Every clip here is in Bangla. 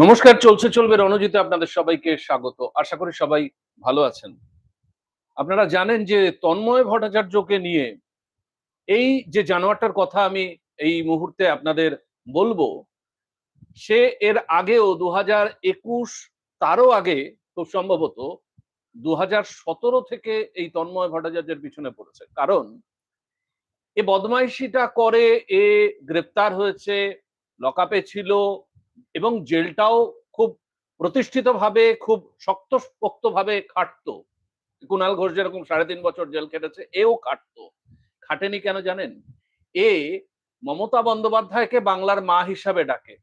নমস্কার, চলছে, চলবে রণজিতে আপনাদের সবাইকে স্বাগত। আশা করি সবাই ভালো আছেন। আপনারা জানেন যে তন্ময় ভট্টাচার্যকে নিয়ে এই যে জানোয়ারটার কথা আমি এই মুহূর্তে আপনাদের বলব, সে এর আগেও দু হাজার একুশ তারও আগে খুব সম্ভবত দু হাজার সতেরো থেকে এই তন্ময় ভট্টাচার্যের পিছনে পড়েছে। কারণ এ বদমাইশিটা করে এ গ্রেপ্তার হয়েছে, লকআপে ছিল এবং জেলটাও খুব প্রতিষ্ঠিতভাবে, খুব শক্তপোক্তভাবে খাটতো। কুণাল ঘোষ যেরকম সাড়ে তিন বছর জেল কেটেছে এও খাটতো। খাটেনি কেন জানেন? এ মমতা বন্দ্যোপাধ্যায়কে বাংলার মা হিসাবে ডাকে।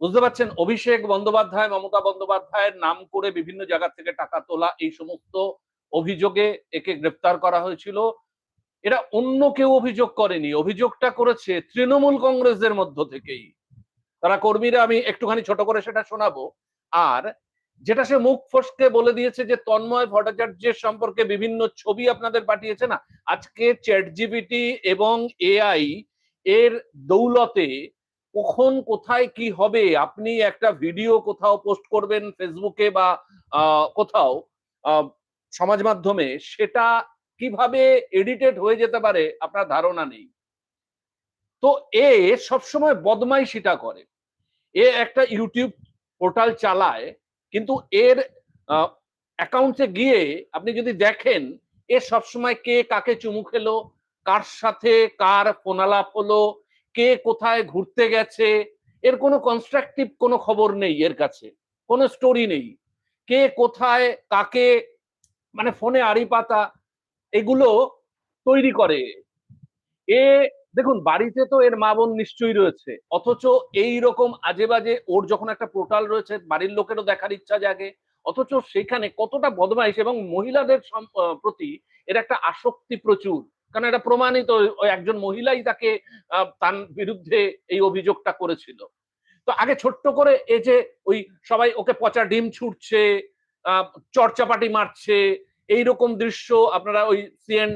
বুঝতে পারছেন? অভিষেক বন্দ্যোপাধ্যায়, মমতা বন্দ্যোপাধ্যায়ের নাম করে বিভিন্ন জায়গা থেকে টাকা তোলা, এই সমস্ত অভিযোগে একে গ্রেপ্তার করা হয়েছিল। এরা অন্য কেউ অভিযোগ করেনি। অভিযোগটা করেছে তৃণমূল কংগ্রেসের মধ্য থেকেই। তারা কর্মীরা, আমি একটুখানি ছোট করে সেটা শোনাবো। আর যেটা সে মুখ ফসকে বলে দিয়েছে যে, তন্ময় ভট্টাচার্যের সম্পর্কে বিভিন্ন ছবি আপনাদের পাঠিয়েছে না? আজকে চ্যাট জিবিটি এবং এআই এর দৌলতে কখন, কোথায়, কি হবে, আপনি একটা ভিডিও কোথাও পোস্ট করবেন ফেসবুকে বা কোথাও সমাজ মাধ্যমে, সেটা কীভাবে এডিটেড হয়ে যেতে পারে, আপনার ধারণা নেই। তো এ সবসময় বদমাইশিটা করে। এ একটা ইউটিউব পোর্টাল চালায়, কিন্তু এর অ্যাকাউন্টে গিয়ে আপনি যদি দেখেন, এ সবসময় কে কাকে চুমু খেলো, কার সাথে কার ফোনালাপ হলো, কে কোথায় ঘুরতে গেছে, এর কোনো কনস্ট্রাকটিভ কোনো খবর নেই এর কাছে, কোনো স্টোরি নেই। কে কোথায় কাকে মানে ফোনে আড়ি পাতা এগুলো তৈরি করে। এ দেখুন, বাড়িতে তো এর মা বোন নিশ্চয়ই রয়েছে। অথচ এই রকম আজে বাজে ওর যখন একটা পোর্টাল রয়েছে, বাড়ির লোকেরও দেখার ইচ্ছা জাগে। অথচ সেখানে কতটা বদমাইশ এবং মহিলাদের প্রতি এর একটা আসক্তি প্রচুর। কারণ এটা প্রমাণিত একজন মহিলাই তাকে তার বিরুদ্ধে এই অভিযোগটা করেছিল। তো আগে ছোট্ট করে এই যে ওই সবাই ওকে পচা ডিম ছুটছে চর্চাপাটি মারছে, এইরকম দৃশ্য আপনারা ওই সিএন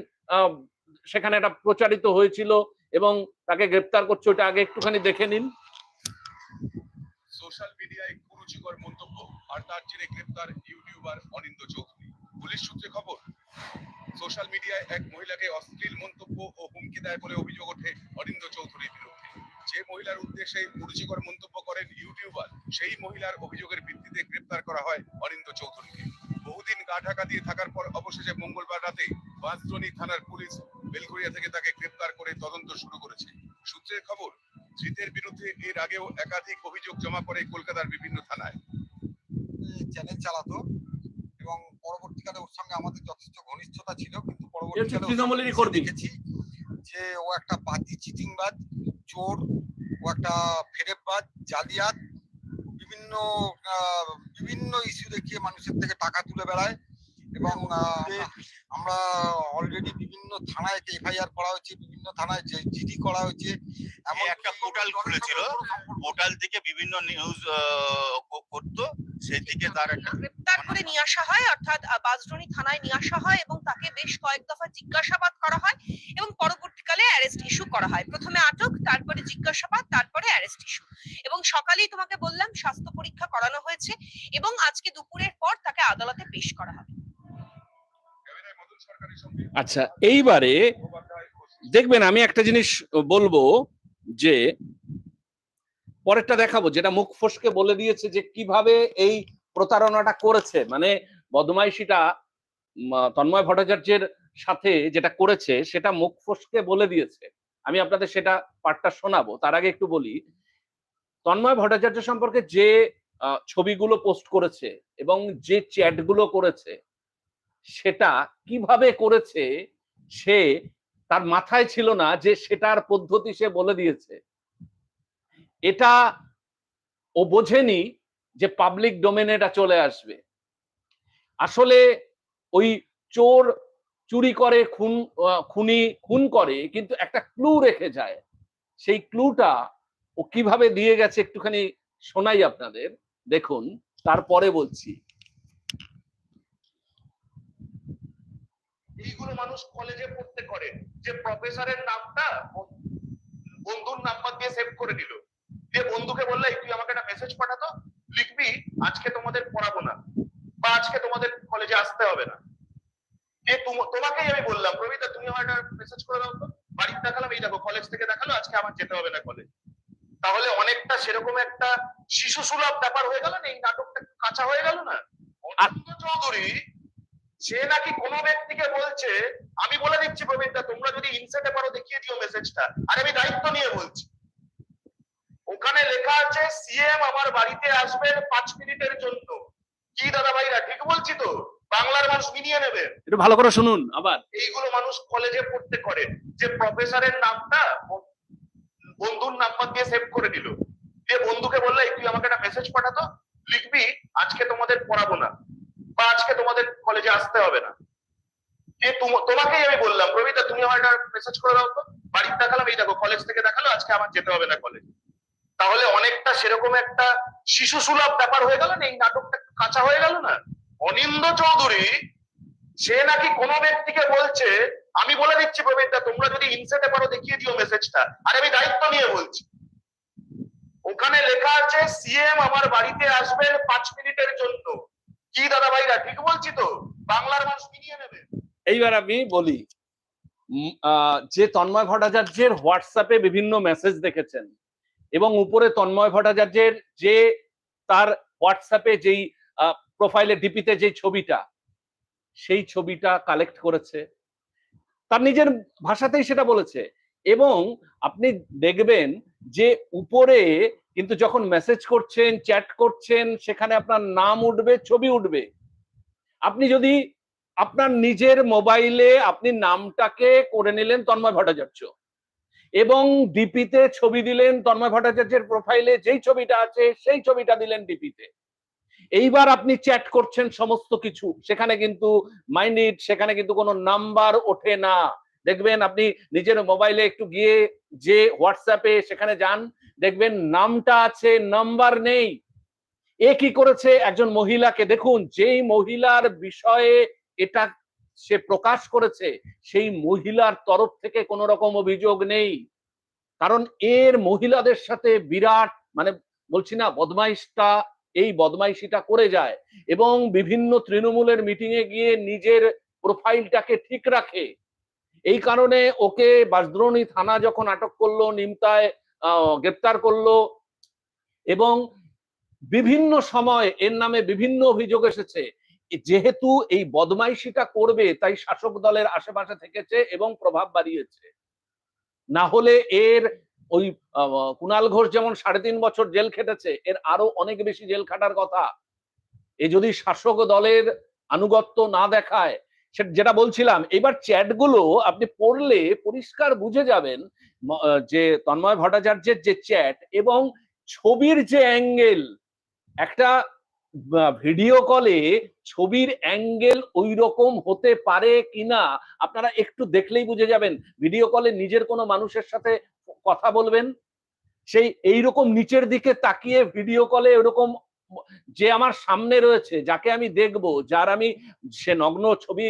সেখানে একটা প্রচারিত হয়েছিল। এবং তাকে গ্রেপ্তার করছে, ওটা আগে একটুখানি দেখে নিন। সোশ্যাল মিডিয়ায় কুরুচিকর মন্তব্য, আর তার জেরে গ্রেপ্তার ইউটিউবার অনিন্দ চৌধুরী। পুলিশ সূত্রে খবর, সোশ্যাল মিডিয়ায় এক মহিলাকে অশ্লীল মন্তব্য ও হুমকি দেয় বলে অভিযোগ ওঠে অনিন্দ চৌধুরীর বিরুদ্ধে। যে মহিলার উদ্দেশ্যে কুরুচিকর মন্তব্য করেন ইউটিউবার সেই মহিলার অভিযোগের ভিত্তিতে গ্রেপ্তার করা হয় অনিন্দ চৌধুরীকে। বহুদিন গা ঢাকা দিয়ে থাকার পর অবশেষে মঙ্গলবার রাতে বাঁশদ্রোণী থানার পুলিশ বেলঘরিয়া থেকে তাকে গ্রেপ্তার করে তদন্ত শুরু করেছে। সূত্রের খবর ধৃতের বিরুদ্ধে এর আগেও একাধিক অভিযোগ জমা পড়ে কলকাতার বিভিন্ন থানায়। চ্যানেল চালাতো এবং পরবর্তীকালে ওর সঙ্গে আমাদের যথেষ্ট ঘনিষ্ঠতা ছিল কিন্তু পরবর্তীকালে। দেখেছি যে ও একটা বাজি চিটিংবাজ। চোর ও একটা ফেরেববাজ জালিয়াত বিভিন্ন বিভিন্ন ইস্যু দেখিয়ে মানুষের থেকে টাকা তুলে বেড়ায়। এবং আহ, আমরা অলরেডি বিভিন্ন থানায় এফআইআর করা হয়েছে বিভিন্ন থানায় জিডি করা হয়েছে এমন একটা পোর্টাল খুলেছিল। পোর্টাল থেকে বিভিন্ন নিউজ করতো। সেই থেকে তার একটা গ্রেপ্তার করে নিয়ে আসা হয় অর্থাৎ আহ, থানায় নিয়ে আসা হয় এবং তাকে বেশ কয়েক দফা জিজ্ঞাসাবাদ করা হয় এবং পরবর্তীকালে অ্যারেস্ট ইস্যু করা হয়। প্রথমে আটক তারপরে জিজ্ঞাসাবাদ তারপরে অ্যারেস্ট ইস্যু এবং সকালেই তোমাকে বললাম স্বাস্থ্য পরীক্ষা করানো হয়েছে এবং আজকে দুপুরের পর তাকে আদালতে পেশ করা হবে ক্যামেরায় মদন সরকারের সঙ্গে আচ্ছা এইবারে দেখবেন আমি একটা জিনিস বলব যে, পরেরটা দেখাবো, যেটা মুখ ফসকে বলে দিয়েছে যে কীভাবে এই প্রতারণাটা করেছে। মানে বদমাইশিটা তন্ময় ভট্টাচার্যের সাথে যেটা করেছে, সেটা মুখ ফসকে বলে দিয়েছে। আমি আপনাদের সেটা পাঠটা শোনাবো, তার আগে একটু বলি। তন্ময় ভট্টাচার্য সম্পর্কে যে ছবিগুলো পোস্ট করেছে এবং যে চ্যাটগুলো করেছে সেটা কীভাবে করেছে সে তার মাথায় ছিল না যে সেটার পদ্ধতি সে বলে দিয়েছে। এটা ও বোঝেনি যে পাবলিক ডোমেনে এটা চলে আসবে। আসলে ওই চোর চুরি করে, খুন খুনি খুন করে, কিন্তু একটা ক্লু রেখে যায়। সেই ক্লুটা ও কীভাবে দিয়ে গেছে একটুখানি শোনাই আপনাদের। দেখুন, তারপরে বলছি। মানুষ কলেজে পড়তে করে, যে প্রফেসরের নামটা বন্ধুর নাম্বার দিয়ে সেভ করে দিল। যে বন্ধুকে বললে তুই আমাকে একটা মেসেজ পাঠাতো লিখবি, আজকে তোমাদের পড়াবো না, বা আজকে তোমাদের কলেজে আসতে হবে না। যে তোমাকেই আমি বললাম প্রবিতা তুমি আমার একটা মেসেজ করে দাও তো, বাড়িতে দেখালাম, এই দেখো কলেজ থেকে দেখাল, আজকে আমার যেতে হবে না কলেজ তাহলে অনেকটা সেরকম একটা শিশু সুলভ ব্যাপার হয়ে গেল না? এই নাটকটা কাঁচা হয়ে গেল না? অনন্ত চৌধুরী সে নাকি কোনো ব্যক্তিকে বলছে আমি বলে দিচ্ছি প্রবীণদা তোমরা যদি ইনসেটে পারো দেখিয়ে দিও মেসেজটা আর আমি দায়িত্ব নিয়ে বলছি। ওখানে লেখা আছে সিএম আমার বাড়িতে আসবেন পাঁচ মিনিটের জন্য। কি দাদা ভাইরা ঠিক বলছি তো? বাংলার মানুষ মিলিয়ে নেবে। একটু ভালো করে শুনুন আবার। এইগুলো মানুষ কলেজে পড়তে করে। যে প্রফেসরের নামটা বন্ধুর নাম্বার দিয়ে সেভ করে দিল। দিয়ে বন্ধুকে বললে "এই তুই আমাকে একটা মেসেজ পাঠাতো? লিখবি আজকে তোমাদের পড়াবো না। বা আজকে তোমাদের কলেজে আসতে হবে না। যে তোমাকেই আমি বললাম, প্রমিতা, তুমি আমার একটা মেসেজ করে দাও তো। বাড়িতে দেখালাম, এই দেখো কলেজ থেকে দেখাল, আজকে আমার যেতে হবে না কলেজ তাহলে অনেকটা সেরকম একটা শিশু সুলভ ব্যাপার হয়ে গেল না? এই নাটকটা কাঁচা হয়ে গেল না? অনিন্দ চৌধুরী, সে নাকি কোনো ব্যক্তিকে বলছে, আমি বলে দিচ্ছি প্রবীণদা তোমরা যদি ইনসেটে পারো, দেখিয়ে দিও মেসেজটা আর আমি দায়িত্ব নিয়ে বলছি। ওখানে লেখা আছে সিএম আমার বাড়িতে আসবেন পাঁচ মিনিটের জন্য। কি দাদা ভাইরা, ঠিক বলছি তো? বাংলার মানুষ মিলিয়ে নেবে। এইবার আমি বলি যে তন্ময় ভট্টাচার্যের হোয়াটসঅ্যাপে বিভিন্ন মেসেজ দেখেছেন এবং উপরে তন্ময় ভট্টাচার্যের যে তার হোয়াটসঅ্যাপে যেই প্রোফাইলে ডিপিতে যে ছবিটা, সেই ছবিটা কালেক্ট করেছে। তার নিজের ভাষাতেই সেটা বলেছে এবং আপনি দেখবেন যে উপরে কিন্তু যখন মেসেজ করছেন চ্যাট করছেন, সেখানে আপনার নাম উঠবে, ছবি উঠবে। আপনি যদি আপনার নিজের মোবাইলে আপনি নামটাকে করে নিলেন তন্ময় ভট্টাচার্য এবং ডিপিতে ছবি দিলেন তন্ময় ভট্টাচার্যের প্রোফাইলে যেই ছবিটা আছে, সেই ছবিটা দিলেন ডিপিতে এইবার আপনি চ্যাট করছেন সমস্ত কিছু, সেখানে কিন্তু মাইন্ড সেখানে কিন্তু কোনো নাম্বার ওঠে না। দেখবেন আপনি নিজের মোবাইলে একটু গিয়ে যে হোয়াটসঅ্যাপে সেখানে যান, দেখবেন নামটা আছে নাম্বার নেই। এ কি করেছে একজন মহিলাকে দেখুন, যেই মহিলার বিষয়ে এটা সে প্রকাশ করেছে, সেই মহিলার তরফ থেকে কোনো রকম অভিযোগ নেই। কারণ এর মহিলাদের সাথে বিরাট মানে বলছি না, বদমাইশটা, এই বদমাইশিটা করে যায় এবং বিভিন্ন তৃণমূলের মিটিং এ গিয়ে নিজের প্রোফাইলটাকে ঠিক রাখে। এই কারণে ওকে বাসদ্রোণী থানা যখন আটক করল, নিমতায় গ্রেপ্তার করল এবং বিভিন্ন সময় এর নামে বিভিন্ন অভিযোগ এসেছে। যেহেতু এই বদমাইশিটা করবে, তাই শাসক দলের আশেপাশে থেকেছে এবং প্রভাব বাড়িয়েছে। না হলে এর ওই কুণাল ঘোষ যেমন সাড়ে তিন বছর জেল খেটেছে, এর আরও অনেক বেশি জেল খাটার কথা। এ যদি শাসক দলের আনুগত্য না দেখায় যেটা বলছিলাম, এবার চ্যাটগুলো আপনি পড়লে পরিষ্কার বুঝে যাবেন যে তন্ময় ভট্টাচার্যের যে চ্যাট এবং ছবির যে অ্যাঙ্গেল একটা ভিডিও কলে ছবির অ্যাঙ্গেল ওই রকম হতে পারে কিনা, আপনারা একটু দেখলেই বুঝে যাবেন। ভিডিও কলে নিজের কোনো মানুষের সাথে কথা বলবেন, সেই এই রকম নিচের দিকে তাকিয়ে ভিডিও কলে এরকম যে আমার সামনে রয়েছে, যাকে আমি দেখব, যার আমি সে নগ্ন ছবি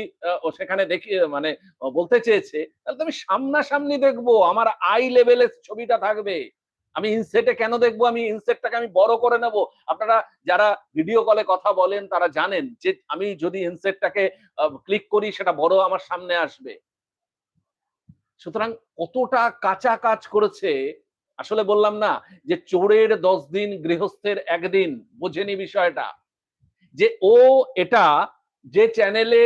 সেখানে দেখি মানে বলতে চেয়েছে, তাহলে তো আমি সামনাসামনি দেখব, আমার আই লেভেলের ছবিটা থাকবে। আমি ইনসেটে কেন দেখব? আমি ইনসেটটাকে আমি বড় করে নেব। আপনারা যারা ভিডিও কলে কথা বলেন, তারা জানেন যে আমি যদি ইনসেটটাকে ক্লিক করি, সেটা বড় আমার সামনে আসবে। সুতরাং কতটা কাঁচা কাজ করেছে আসলে বললাম না যে চোরের দশ দিন গৃহস্থের একদিন, বোঝেনি বিষয়টা। যে ও এটা যে চ্যানেলে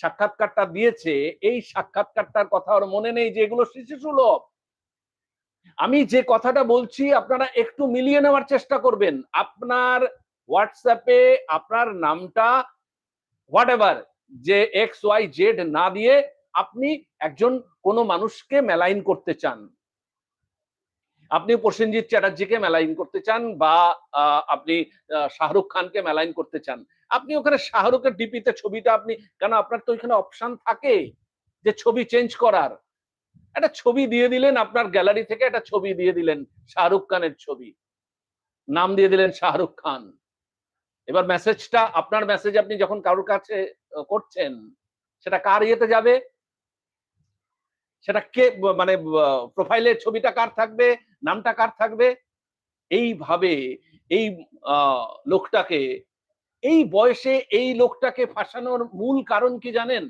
সাক্ষাৎকারটা দিয়েছে, এই সাক্ষাৎকারটার কথা ওর মনে নেই যে এগুলো শিশু সুলভ আমি যে কথাটা বলছি আপনারা একটু মিলিয়ে নেওয়ার চেষ্টা করবেন। আপনার হোয়াটসঅ্যাপে আপনার নামটা হোয়াট এভার যে এক্স ওয়াই জেড না দিয়ে আপনি একজন কোনো মানুষকে মেলাইন করতে চান। আপনি প্রসেনজিৎ চ্যাটার্জিকে মেলাইন করতে চান বা আপনি শাহরুখ খানকে মেলাইন করতে চান। আপনি ওখানে শাহরুখের ডিপিতে ছবিটা আপনি, কেন আপনার তো ওইখানে অপশন থাকে যে ছবি চেঞ্জ করার। একটা ছবি দিয়ে দিলেন আপনার গ্যালারি থেকে একটা ছবি দিয়ে দিলেন শাহরুখ খানের ছবি। নাম দিয়ে দিলেন শাহরুখ খান। এবার মেসেজটা আপনার মেসেজ আপনি যখন কারোর কাছে করছেন, সেটা কার ইয়েতে যাবে? সেটা কে মানে প্রোফাইলের ছবিটা কার থাকবে? নামটা কার থাকবে? এইভাবে এই লোকটাকে, এই বয়সে এই লোকটাকে ফাঁসানোর মূল কারণ কি জানেন?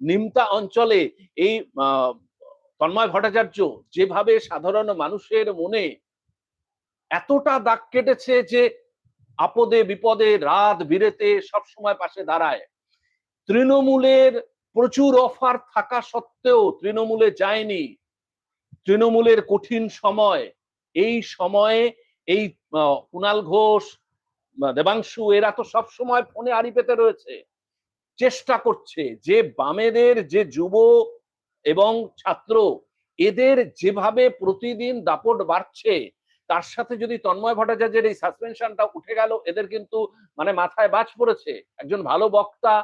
নিমতা অঞ্চলে এই তন্ময় ভট্টাচার্য যেভাবে সাধারণ মানুষের মনে এতটা দাগ কেটেছে যে আপদে বিপদে রাত বিরেতে সব সময় পাশে দাঁড়ায়। তৃণমূলের প্রচুর অফার থাকা সত্ত্বেও তৃণমূলে যায়নি। তৃণমূলের কঠিন সময় এই সময়ে এই কুণাল ঘোষ দেবাংশু, এরা তো সব সময় ফোনে আড়ি পেতে রয়েছে। চেষ্টা করছে যে বামেদের যে যুব এবং ছাত্র, এদের যেভাবে প্রতিদিন দাপট বাড়ছে, তার সাথে যদি তন্ময় ভট্টাচার্যের এই সাসপেনশনটা উঠে গেল, এদের কিন্তু মানে মাথায় বাজ পড়েছে। একজন ভালো বক্তা,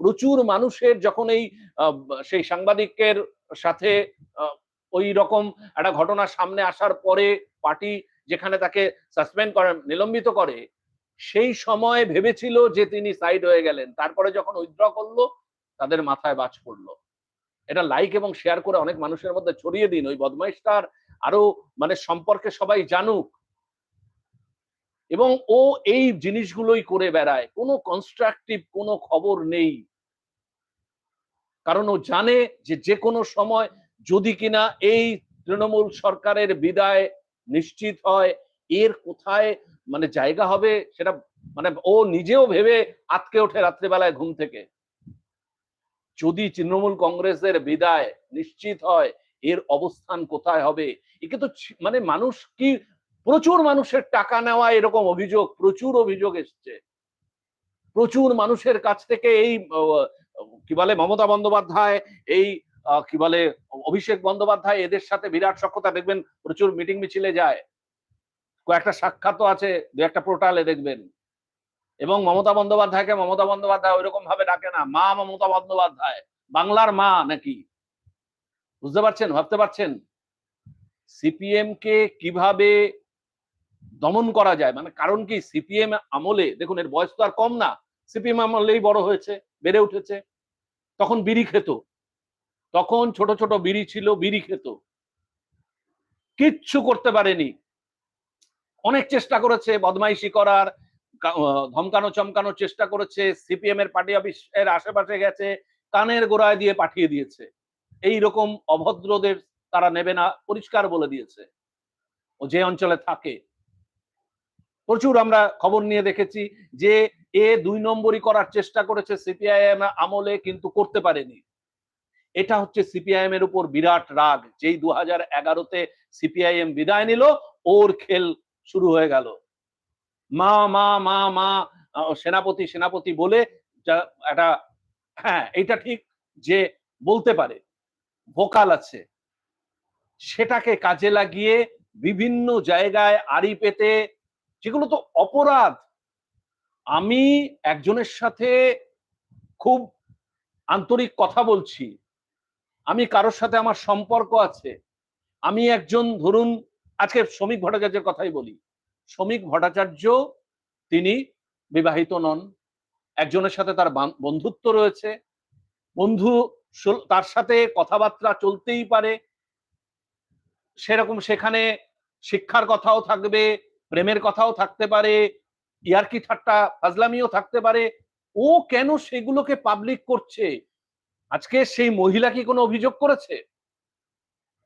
প্রচুর মানুষের যখন এই সেই সাংবাদিকের সাথে ওই রকম একটা ঘটনা সামনে আসার পরে পার্টি যেখানে তাকে সাসপেন্ড করে, নিলম্বিত করে, সেই সময় ভেবেছিল যে তিনি সাইড হয়ে গেলেন। তারপরে যখন উইথড্র করল, তাদের মাথায় বাজ পড়ল। এটা লাইক এবং শেয়ার করে অনেক মানুষের মধ্যে ছড়িয়ে দিন। ওই বদমাইশটার আরও মানে সম্পর্কে সবাই জানুক। এবং ও এই জিনিসগুলোই করে বেড়ায়। কোনো কনস্ট্রাকটিভ কোনো খবর নেই। কারণ ও জানে যে যে কোনো সময় যদি কিনা এই তৃণমূল সরকারের বিদায় নিশ্চিত হয়, এর কোথায় মানে জায়গা হবে সেটা মানে ও নিজেও ভেবে আটকে ওঠে রাত্রিবেলায় ঘুম থেকে। যদি তৃণমূল কংগ্রেসের বিদায় নিশ্চিত হয়, এর অবস্থান কোথায় হবে? একে তো মানে মানুষ কি, প্রচুর মানুষের টাকা নেওয়া এরকম অভিযোগ, প্রচুর অভিযোগ এসছে। প্রচুর মানুষের কাছ থেকে এই কি বলে, মমতা বন্দ্যোপাধ্যায় এই কি বলে, অভিষেক বন্দ্যোপাধ্যায় এদের সাথে বিরাট সক্ষতা দেখবেন প্রচুর মিটিং মিছিলে যায়। কয়েকটা সাক্ষাৎও আছে, দু একটা পোর্টালে দেখবেন। এবং মমতা বন্দ্যোপাধ্যায়কে মমতা বন্দ্যোপাধ্যায় ওইরকম ভাবে ডাকে না। মা মমতা বন্দ্যোপাধ্যায়, বাংলার মা নাকি? বুঝতে পারছেন? ভাবতে পারছেন? সিপিএম কে কীভাবে দমন করা যায়? মানে কারণ কি? সিপিএম আমলে, দেখুন, এর বয়স তো আর কম না। সিপিএম আমলেই বড় হয়েছে, বেড়ে উঠেছে। তখন বিড়ি খেত। তখন ছোট ছোট বিড়ি ছিল, বিড়ি খেত। কিচ্ছু করতে পারেনি। অনেক চেষ্টা করেছে, বদমাইশি করার ধমকানো চমকানোর চেষ্টা করেছে, সিপিএম এর পার্টি অফিসের আশেপাশে গেছে, কানের গোড়ায় দিয়ে পাঠিয়ে দিয়েছে। এই রকম অভদ্রদের তারা নেবে না, পরিষ্কার বলে দিয়েছে। ও যে অঞ্চলে থাকে। প্রচুর আমরা খবর নিয়ে দেখেছি যে এ দুই নম্বরই করার চেষ্টা করেছে সিপিআইএম আমলে, কিন্তু করতে পারেনি। এটা হচ্ছে সিপিআইএম এর উপর বিরাট রাগ। যেই দু হাজার এগারোতে সিপিআইএম বিদায় নিল, ওর খেল শুরু হয়ে গেল। মা মা মা মা সেনাপতি সেনাপতি বলে একটা হ্যাঁ এটা ঠিক যে বলতে পারে, ভোকাল আছে। সেটাকে কাজে লাগিয়ে বিভিন্ন জায়গায় আড়ি পেতে, যেগুলো তো অপরাধ। আমি একজনের সাথে খুব আন্তরিক কথা বলছি। আমি কারোর সাথে আমার সম্পর্ক আছে। আমি একজন, ধরুন, আজকে শ্রমিক ভট্টাচার্যের কথাই বলি। শ্রমিক ভট্টাচার্য, তিনি বিবাহিত নন। একজনের সাথে তার বান- বন্ধুত্ব রয়েছে। বন্ধু তার সাথে কথাবার্তা চলতেই পারে। সেরকম সেখানে শিক্ষার কথাও থাকবে, প্রেমের কথাও থাকতে পারে, ইয়ার্কি ঠাট্টা, ফাজলামিও থাকতে পারে। ও কেন সেগুলোকে পাবলিক করছে? আজকে সেই মহিলা কি কোনো অভিযোগ করেছে?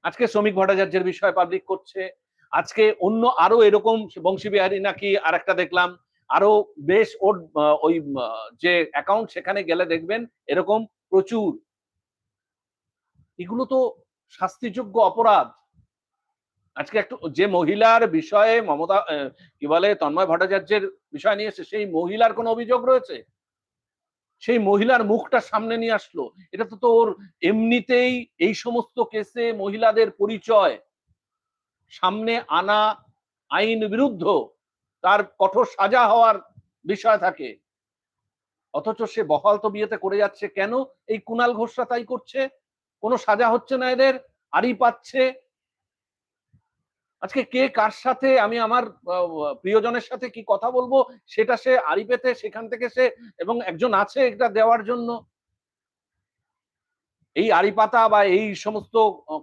আজকে শ্রমিক ভট্টাচার্যের বিষয়ে পাবলিক করছে। আজকে অন্য আরও এরকম বংশী বিহারী নাকি আর একটা দেখলাম। আরও বেশ ওর ওই যে অ্যাকাউন্ট সেখানে গেলে দেখবেন এরকম প্রচুর। এগুলো তো শাস্তিযোগ্য অপরাধ। আজকে একটু যে মহিলার বিষয়ে মমতা কি বলে, তন্ময় ভট্টাচার্যের বিষয় নিয়ে এসে সেই মহিলার কোনো অভিযোগ রয়েছে? সেই মহিলার মুখটা সামনে নিয়ে আসলো। এটা তো তোর এমনিতেই এই সমস্ত কেসে মহিলাদের পরিচয়। সামনে আনা আইন বিরুদ্ধ, তার কঠোর সাজা হওয়ার বিষয় থাকে। অথচ সে বহাল তো বিয়েতে করে যাচ্ছে কেন? এই কুনাল ঘোষরা তাই করছে? কোনো সাজা হচ্ছে না এদের? আড়ি পাচ্ছে আজকে কে কার সাথে, আমি আমার প্রিয়জনের সাথে কি কথা বলব, সেটা সে আড়ি পেতে সেখান থেকে সে এবং একজন আছে এটা দেওয়ার জন্য। এই আড়ি পাতা বা এই সমস্ত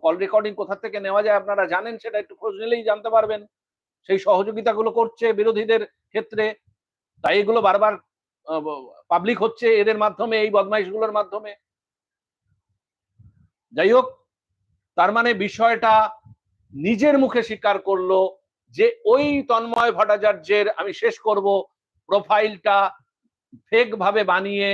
কল রেকর্ডিং কোথা থেকে নেওয়া যায় আপনারা জানেন, সেটা একটু খোঁজ নিলেই জানতে পারবেন। সেই সহযোগিতাগুলো করছে বিরোধীদের ক্ষেত্রে। তাই এগুলো বারবার পাবলিক হচ্ছে এদের মাধ্যমে, এই বদমাইশগুলোর মাধ্যমে। যাই হোক, তার মানে বিষয়টা নিজের মুখে স্বীকার করল যে ওই তন্ময় ভট্টাচার্যের আমি শেষ করব প্রোফাইলটা ফেক ভাবে বানিয়ে,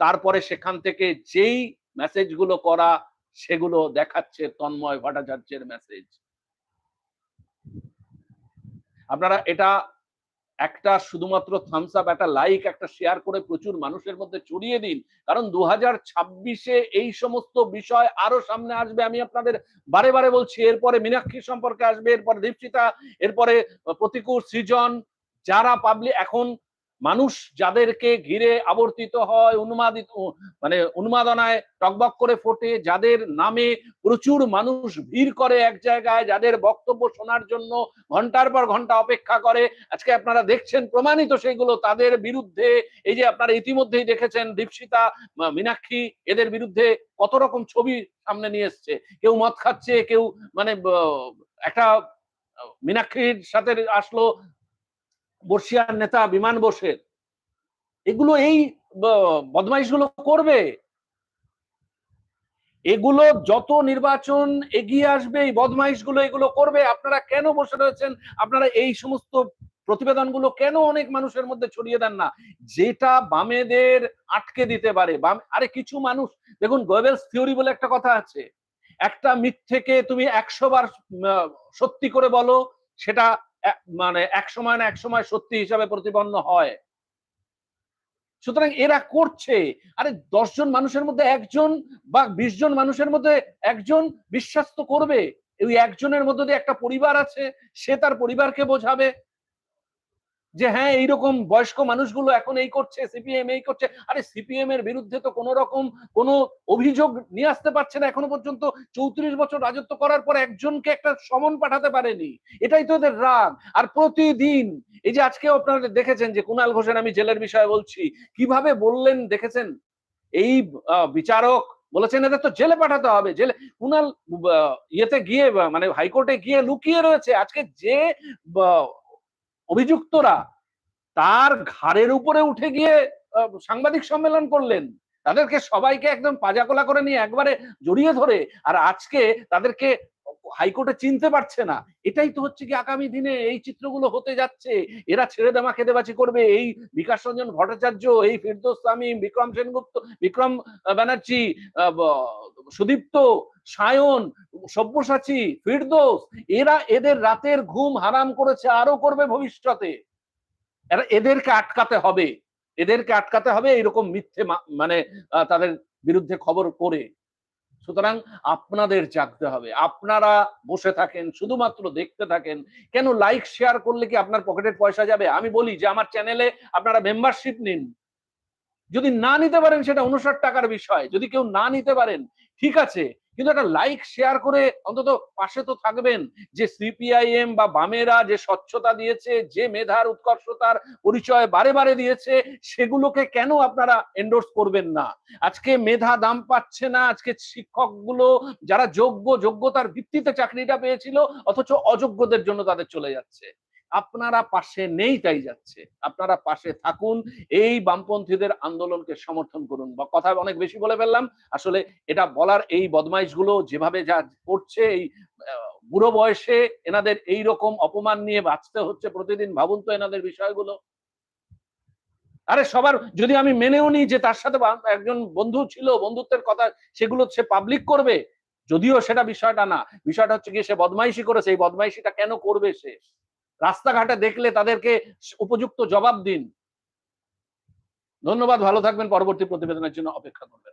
তারপরে সেখান থেকে যেই মেসেজগুলো করা, সেগুলো দেখাচ্ছে তন্ময় ভট্টাচার্যের মেসেজ আপনারা এটা একটা শুধুমাত্র থামস আপ একটা লাইক একটা শেয়ার করে প্রচুর মানুষের মধ্যে ছড়িয়ে দিন। কারণ দু হাজার ছাব্বিশে এই সমস্ত বিষয় আরও সামনে আসবে, আমি আপনাদের বারে বারে বলছি। এরপরে মীনাক্ষী সম্পর্কে আসবে, এরপরে দীপশিতা এরপরে প্রতিকূল সৃজন, যারা পাবলিক এখন মানুষ যাদেরকে ঘিরে আবর্তিত হয়, উন্মাদিত মানে উন্মাদনায় টকবক করে ফোটে, যাদের নামে প্রচুর মানুষ ভিড় করে এক জায়গায়, যাদের বক্তব্য শোনার জন্য ঘণ্টার পর ঘণ্টা অপেক্ষা করে, আজকে আপনারা দেখছেন প্রমাণিত সেগুলো তাদের বিরুদ্ধে, এই যে আপনারা ইতিমধ্যেই দেখেছেন দীপশিতা মীনাক্ষী, এদের বিরুদ্ধে কত রকম ছবি সামনে নিয়ে এসছে। কেউ মদ খাচ্ছে, কেউ মানে একটা মীনাক্ষীর সাথে আসলো বর্ষিয়ার নেতা, বিমান বসের। এগুলো এই বদমাইশগুলো করবে। এগুলো যত নির্বাচন এগিয়ে আসবে, এই বদমাইশগুলো এগুলো করবে, আপনারা কেন বসে রয়েছেন? আপনারা এই সমস্ত প্রতিবেদনগুলো কেন অনেক মানুষের মধ্যে ছড়িয়ে দেন না? যেটা বামেদের আটকে দিতে পারে। বাম, আরে কিছু মানুষ, দেখুন গোয়েবেলস থিওরি বলে একটা কথা আছে। একটা মিথ্যেকে তুমি একশো বার সত্যি করে বলো, সেটা মানে এক সময় না এক সময় সত্যি হিসাবে প্রতিপন্ন হয়। সুতরাং এরা করছে। আরে দশজন মানুষের মধ্যে একজন বা বিশ জন মানুষের মধ্যে একজন বিশ্বাস তো করবে। ওই একজনের মধ্যে দিয়ে একটা পরিবার আছে, সে তার পরিবারকে বোঝাবে। যে হ্যাঁ এইরকম বয়স্ক মানুষগুলো এখন এই করছে সিপিএম এই করছে। আরে সিপিএম এর বিরুদ্ধে তো কোনো রকম কোনো অভিযোগ নিয়ে আসতে পারছে না এখনও পর্যন্ত। চৌত্রিশ বছর রাজত্ব করার পর একজনকে একটা সমন পাঠাতে পারেনি। এটাই তো ওদের রাগ। আর প্রতিদিন এই যে আজকে আপনারা দেখেছেন যে কুণাল ঘোষের আমি জেলের বিষয়ে বলছি কীভাবে বললেন দেখেছেন? এই বিচারক বলেছেন এদের তো জেলে পাঠাতে হবে। জেলে আহ, ইয়েতে গিয়ে মানে হাইকোর্টে গিয়ে লুকিয়ে রয়েছে। আজকে যে অভিযুক্তরা তার ঘাড়ের উপরে উঠে গিয়ে সাংবাদিক সম্মেলন করলেন। তাদেরকে সবাইকে একদম পাজাকোলা করে নিয়ে একবারে জড়িয়ে ধরে, আর আজকে তাদেরকে হাইকোর্টে চিনতে পারছে না। এটাই তো হচ্ছে কি আগামী দিনে এই চিত্রগুলো হতে যাচ্ছে। এরা ছেড়ে দেমা খেদেবাচি করবে। এই বিকাশ রঞ্জন ভট্টাচার্য, এই ফিরদোস তামিম বিক্রম সেনগুপ্ত, বিক্রম ব্যানার্জি সুদীপ্ত সায়ন, সব্যসাচী, ফিরদোস, এরা এদের রাতের ঘুম হারাম করেছে আরও করবে ভবিষ্যতে। এদেরকে আটকাতে হবে। এদেরকে আটকাতে হবে এরকম মিথ্যে মানে তাদের বিরুদ্ধে খবর করে। সুতরাং আপনাদের জাগতে হবে। আপনারা বসে থাকেন, শুধুমাত্র দেখতে থাকেন। কেন লাইক শেয়ার করলে কি আপনার পকেটের পয়সা যাবে? আমি বলি যে, আমার চ্যানেলে আপনারা মেম্বারশিপ নিন। যদি না নিতে পারেন সেটা উনষাট টাকার বিষয়। যদি কেউ না নিতে পারেন, ঠিক আছে। কিন্তু একটা লাইক শেয়ার করে অন্তত পাশে তো থাকবেন যে সিপিআইএম বা বামেরা যে স্বচ্ছতা দিয়েছে, যে মেধার উৎকর্ষতার পরিচয় বারে বারে দিয়েছে, সেগুলোকে কেন আপনারা এন্ডোর্স করবেন না? আজকে মেধা দাম পাচ্ছে না, আজকে শিক্ষকগুলো যারা যোগ্য, যোগ্যতার ভিত্তিতে চাকরিটা পেয়েছিল, অথচ অযোগ্যদের জন্য তাদের চলে যাচ্ছে। আপনারা পাশে নেই তাই যাচ্ছে। আপনারা পাশে থাকুন, এই বামপন্থীদের আন্দোলনকে সমর্থন করুন। বা কথা অনেক বেশি বলে ফেললাম, আসলে এটা বলার এই বদমাইশগুলো যেভাবে যা করছে, এই বুড়ো বয়সে এনাদের এই রকম অপমান নিয়ে বাঁচতে হচ্ছে প্রতিদিন, ভাবুন তো এনাদের বিষয়গুলো। আরে সবার, যদি আমি মেনেও নিই যে তার সাথে একজন বন্ধু ছিল, বন্ধুত্বের কথা সেগুলো সে পাবলিক করবে, যদিও সেটা বিষয়টা না। বিষয়টা হচ্ছে কি সে বদমাইশি করেছে, এই বদমাইশিটা কেন করবে সে? রাস্তাঘাটে দেখলে তাদেরকে উপযুক্ত জবাব দিন। ধন্যবাদ ভালো থাকবেন পরবর্তী প্রতিবেদনের জন্য অপেক্ষা করবেন।